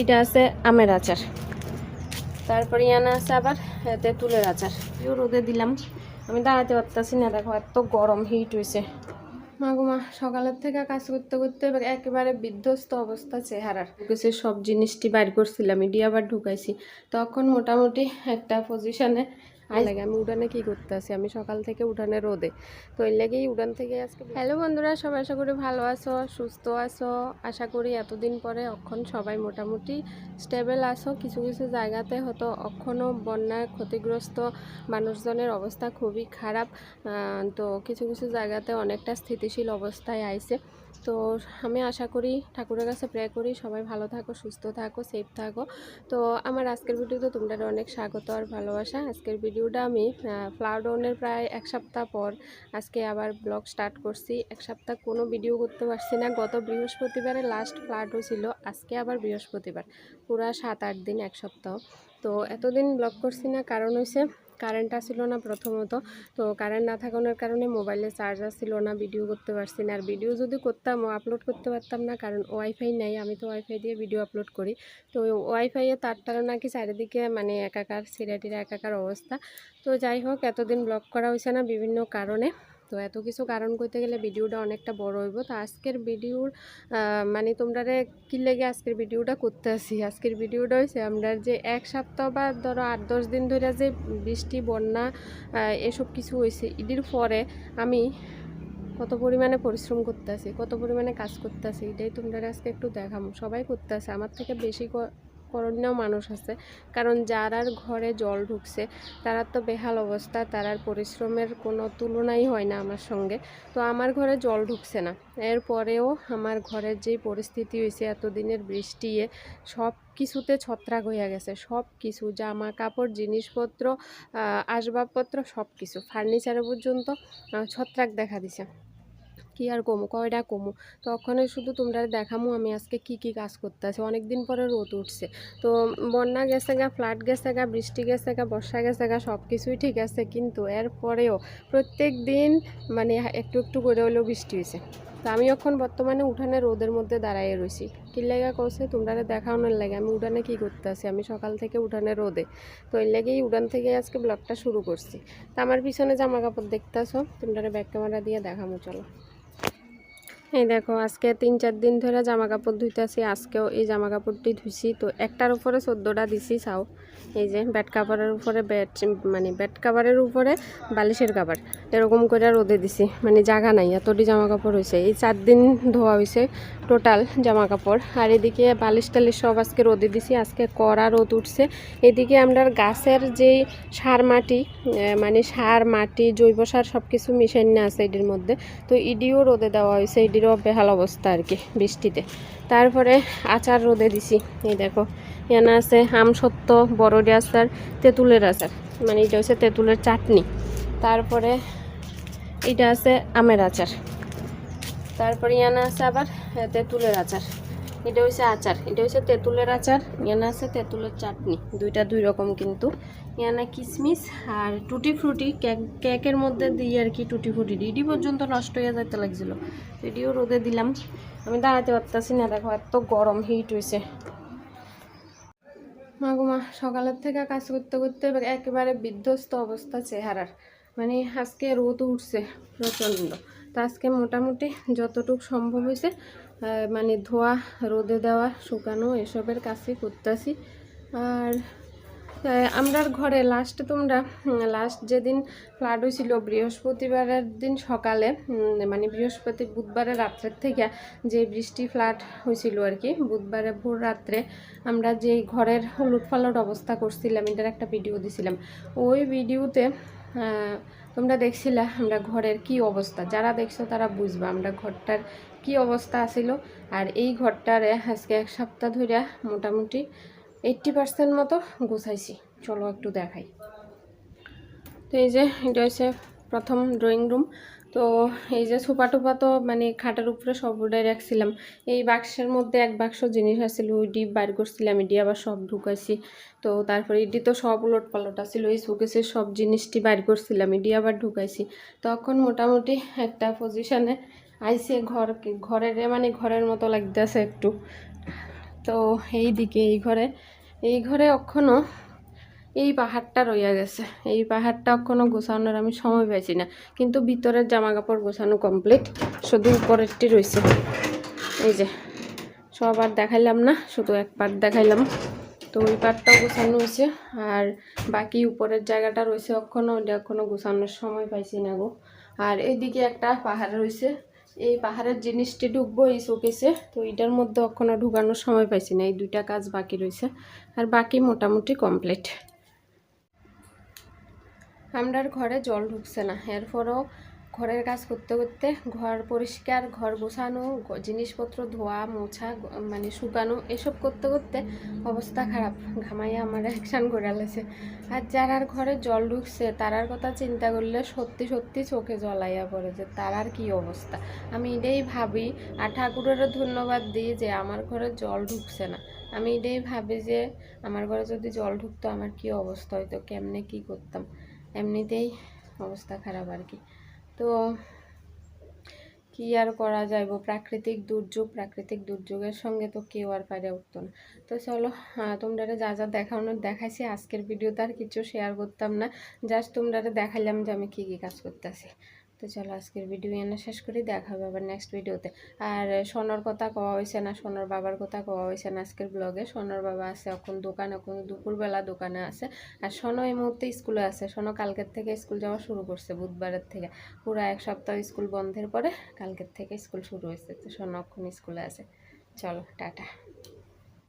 এইটা আছে আমের আচার। তারপরে ইয়ানা আছে আবার এতে তুলের আচার। রোদে দিলাম। আমি দাঁড়াতে পারতেছি না, দেখো এত গরম হিট হয়েছে মাগুমা সকালের থেকে কাজ করতে করতে একেবারে বিধ্বস্ত অবস্থা চেহারার। ঢুকেছে সব জিনিসটি বাইর করছিলাম ইডিয়া আবার ঢুকাইছি। তখন মোটামুটি একটা পজিশনে লাগে। আমি উঠানে কি করতে আছি আমি সকাল থেকে উঠানে রোদে। তো এর লাগেই উঠান থেকে আজকে হ্যালো বন্ধুরা, সবাই আশা করি ভালো আছো, সুস্থ আছো। আশা করি এতদিন পরে অক্ষণ সবাই মোটামুটি স্টেবল আছো। কিছু কিছু জায়গাতে হয়তো অক্ষণও বন্যায় ক্ষতিগ্রস্ত মানুষজনের অবস্থা খুবই খারাপ। তো কিছু কিছু জায়গাতে অনেকটা স্থিতিশীল অবস্থায় আইছে। তো আমি আশা করি, ঠাকুরের কাছে প্রে করি, সবাই ভালো থাকো, সুস্থ থাকো সেফ থাকো। তো আমার আজকের ভিডিওতে তোমরা অনেক স্বাগত আর ভালোবাসা। আজকের ভিডিওটা আমি ফ্লাওয়ার ডাউনের প্রায় এক সপ্তাহ পর আজকে আবার ব্লগ স্টার্ট করছি। এক সপ্তাহ কোনো ভিডিও করতে পারছি না। গত বৃহস্পতিবারে লাস্ট ফ্লাড ছিল, আজকে আবার বৃহস্পতিবার। পুরা সাত আট দিন এক সপ্তাহ। তো এতদিন ব্লগ করছি না, কারণ হয়েছে কারেন্ট আসছিল না প্রথমত। তো কারেন্ট না থাকানোর কারণে মোবাইলে চার্জার ছিল না ভিডিও করতে পারছি না। আর ভিডিও যদি করতাম আপলোড করতে পারতাম না, কারণ ওয়াইফাই নাই, আমি তো ওয়াইফাই দিয়ে ভিডিও আপলোড করি। তো ওয়াইফাইয়ে তারটারও নাকি চারিদিকে মানে একাকার, সিরাটিরা একাকার অবস্থা। তো যাই হোক, এতদিন ব্লগ করা হয়েছে না বিভিন্ন কারণে। তো এত কিছু কারণ করতে গেলে ভিডিওটা অনেকটা বড় হইব। তো আজকের ভিডিওর মানে তোমরা কি লেগে আজকের ভিডিওটা করতে আসি আজকের ভিডিওটা হয়েছে আমরা যে এক সপ্তাহ বা ধরো আট, দশ দিন ধরে যে বৃষ্টি, বন্যা এসব কিছু হয়েছে ঈদের পরে আমি কত পরিমাণে পরিশ্রম করতে আছি, কত পরিমাণে কাজ করতে আছি, এটাই তোমরা আজকে একটু দেখাম। সবাই করতে আছে, আমার থেকে বেশি করণীয় মানুষ আছে। কারণ যারার ঘরে জল ঢুকছে, তারা তো বেহাল অবস্থা, তারার পরিশ্রমের কোনো তুলনাই হয় না আমার সঙ্গে। তো আমার ঘরে জল ঢুকছে না। এরপরেও আমার ঘরের যেই পরিস্থিতি হয়েছে, এতদিনের বৃষ্টিয়ে সব কিছুতে ছত্রাক হইয়া গেছে। সব কিছু জামা কাপড় জিনিসপত্র আসবাবপত্র, সব কিছু। ফার্নিচারে পর্যন্ত ছত্রাক দেখা দিছে। কি আর কমু কয়টা কমু? তখন শুধু তোমরা দেখামো আমি আজকে কি কি কাজ করতে আছি অনেক দিন পরে রোদ উঠছে। তো বন্যা গেছে গা, ফ্লাড গেছে গা, বৃষ্টি গেছে গা, বর্ষা গেছে গা সব কিছুই ঠিক আছে, কিন্তু এরপরেও প্রত্যেক দিন মানে একটু একটু করে হলেও বৃষ্টি হয়েছে। তো আমি এখন বর্তমানে উঠানে রোদের মধ্যে দাঁড়াইয়ে রয়েছি কি লেগা করছে তোমরা দেখানোর লাগে। আমি উঠানে কি করতে আছি আমি সকাল থেকে উঠানে রোদে। তো এর লেগেই উঠান থেকে আজকে ব্লগটা শুরু করছি। তো আমার পিছনে জামা কাপড় দেখতে আসো তোমরা ব্যাক ক্যামেরা দিয়ে দেখামো, চলো। এই দেখো, আজকে তিন চার দিন ধরে জামা কাপড় ধুইতেছি আজকেও এই জামা কাপড়টি ধুইছি। তো একটার উপরে চোদ্দোটা দিছি, চাও। এই যে বেড কাভারের উপরে বেড মানে বেড কাভারের উপরে বালিশের কাভার এরকম করে রোদে দিছি মানে জায়গা নাই, এতটি জামা কাপড় হয়েছে এই চার দিন ধোয়া হয়েছে টোটাল জামা কাপড় আর এদিকে বালিশ টালিশ সব আজকে রোদে দিছি, আজকে কড়া রোদ উঠছে। এদিকে আমরা গাছের যেই সার মাটি মানে সার, মাটি, জৈব সার সব কিছু মিশাইনে আছে, এটির মধ্যে। তো ইডিও রোদে দেওয়া হয়েছে ইডিরও বেহাল অবস্থা আর কি বৃষ্টিতে। তারপরে আচার রোদে দিছি। এই দেখো, এখানে আছে আম সত্য বড়ডি আচার, তেঁতুলের আচার। মানে এটা হচ্ছে তেঁতুলের চাটনি। তারপরে এটা আছে আমের আচার। তারপরে ইয়ানা আছে আবার তেঁতুলের আচার। এটা হচ্ছে আচার, এটা হচ্ছে তেঁতুলের আচার, ইয়ানা আছে তেঁতুলের চাটনি, দুইটা দুই রকম কিন্তু। ইয়ানা কিসমিস আর টুটি ফ্রুটি, কেক, কেকের মধ্যে দিই আর কি টুটি ফ্রুটি এটি পর্যন্ত নষ্ট হয়ে যেতে লাগছিল। এটিও রোদে দিলাম। আমি দাঁড়াতে পারতাছি না, দেখো এত গরম হিট হয়েছে মাগুমা সকালের থেকে কাজ করতে করতে একেবারে বিধ্বস্ত অবস্থা চেহারার। মানে আজকে রোদ উঠছে প্রচণ্ড। তো আজকে মোটামুটি যতটুকু সম্ভব হয়েছে মানে ধোয়া, রোদে দেওয়া, শুকানো এসবের কাজই করতেছি। আর আমরার ঘরে লাস্ট তোমরা লাস্ট যেদিন ফ্লাড হয়েছিল বৃহস্পতিবারের দিন সকালে মানে বৃহস্পতি বুধবারের রাত্রের থেকে যে বৃষ্টি ফ্লাড হয়েছিল আর কি বুধবারে ভোর রাত্রে আমরা যে ঘরের উলট পালট অবস্থা করছিলাম, এটার একটা ভিডিও দিছিলাম। ওই ভিডিওতে তোমরা দেখছিলে আমরা ঘরের কি অবস্থা। যারা দেখছ তারা বুঝবা আমরা ঘরটার কি অবস্থা আছিল। আর এই ঘরটারে আজকে এক সপ্তাহ ধরে মোটামুটি এইটটি পার্সেন্ট মতো গুছাইছি। চলো একটু দেখাই। তো এই যে এটা হচ্ছে প্রথম ড্রয়িং রুম তো এই যে সোফা টোপা তো মানে খাটার উপরে সব উড়াই রাখছিলাম। এই বাক্সের মধ্যে এক বাক্স জিনিস আছিল, ওই ডিপ বাইর করছিলাম, এটি আবার সব ঢুকাইছি। তো তারপরে এটি তো সব উলট পালট আছিল এই শোকেসের সব জিনিসটি বাইর করছিলাম, এটি আবার ঢুকাইছি। তখন মোটামুটি একটা পজিশনে আইসে ঘর, ঘরের মানে ঘরের মতো লাগতেছে একটু। তো এই দিকে এই ঘরে এই ঘরে এখনও এই পাহাড়টা রইয়া গেছে। এই পাহাড়টা এখনও গোছানোর আমি সময় পাইছি না। কিন্তু ভিতরের জামা কাপড় গোছানো কমপ্লিট শুধু উপরেরটি রয়েছে এই যে, সব আর দেখাইলাম না, শুধু এক পার্ট দেখাইলাম। তো ওই পার্টটাও গোছানো হয়েছে, আর বাকি উপরের জায়গাটা রয়েছে এখনও, ওইটা এখনও গোছানোর সময় পাইছি না গো। আর এইদিকে একটা পাহাড় রয়েছে এই পাহাড়ের জিনিসটি ঢুকবো এই শোকেসে তো এটার মধ্যে এখনও ঢুকানোর সময় পাইছি না। এই দুইটা কাজ বাকি রয়েছে আর বাকি মোটামুটি কমপ্লিট আমরার ঘরে জল ঢুকছে না। এরপরও ঘরের কাজ করতে করতে ঘর পরিষ্কার, ঘর গোছানো জিনিসপত্র ধোয়া, মোছা মানে শুকানো, এসব করতে করতে অবস্থা খারাপ। ঘামাইয়া আমার অ্যাকশান করে আলেছে আর যারার ঘরে জল ঢুকছে, তারার কথা চিন্তা করলে সত্যি সত্যি চোখে জলাইয়া পড়ে যে তারার কি অবস্থা। আমি এটাই ভাবি, আর ঠাকুরেরও ধন্যবাদ দিই যে আমার ঘরে জল ঢুকছে না। আমি এটাই ভাবি যে আমার ঘরে যদি জল ঢুকতো আমার কি অবস্থা হইতো, কেমনে কি করতাম? এমনিতেই অবস্থা খারাপ আর কি। তো কী আর করা যাইব? প্রাকৃতিক দুর্যোগ, প্রাকৃতিক দুর্যোগের সঙ্গে তো কেউ আর পারে উঠতো না। তো চলো তোমরা যা যা দেখানোর দেখাইছি। আজকের ভিডিওতে আর কিছু শেয়ার করতাম না। জাস্ট তোমরা দেখালাম যে আমি কী কী কাজ করতেছি। তো চলো আজকের ভিডিও এনে শেষ করি, দেখা হবে আবার নেক্সট ভিডিওতে আর সোনার কথা কওয়া হয়েছে না, সোনার বাবার কথা কওয়া হয়েছে না আজকের ব্লগে সোনার বাবা আছে এখন দোকানে, এখন দুপুরবেলা দোকানে আছে। আর সোনো এই মুহূর্তে স্কুলে আছে। সোনো কালকের থেকে স্কুল যাওয়া শুরু করছে বুধবারের থেকে। পুরো এক সপ্তাহ স্কুল বন্ধের পরে কালকের থেকে স্কুল শুরু হয়েছে তো সোনো এখন স্কুলে আছে। চলো, টাটা।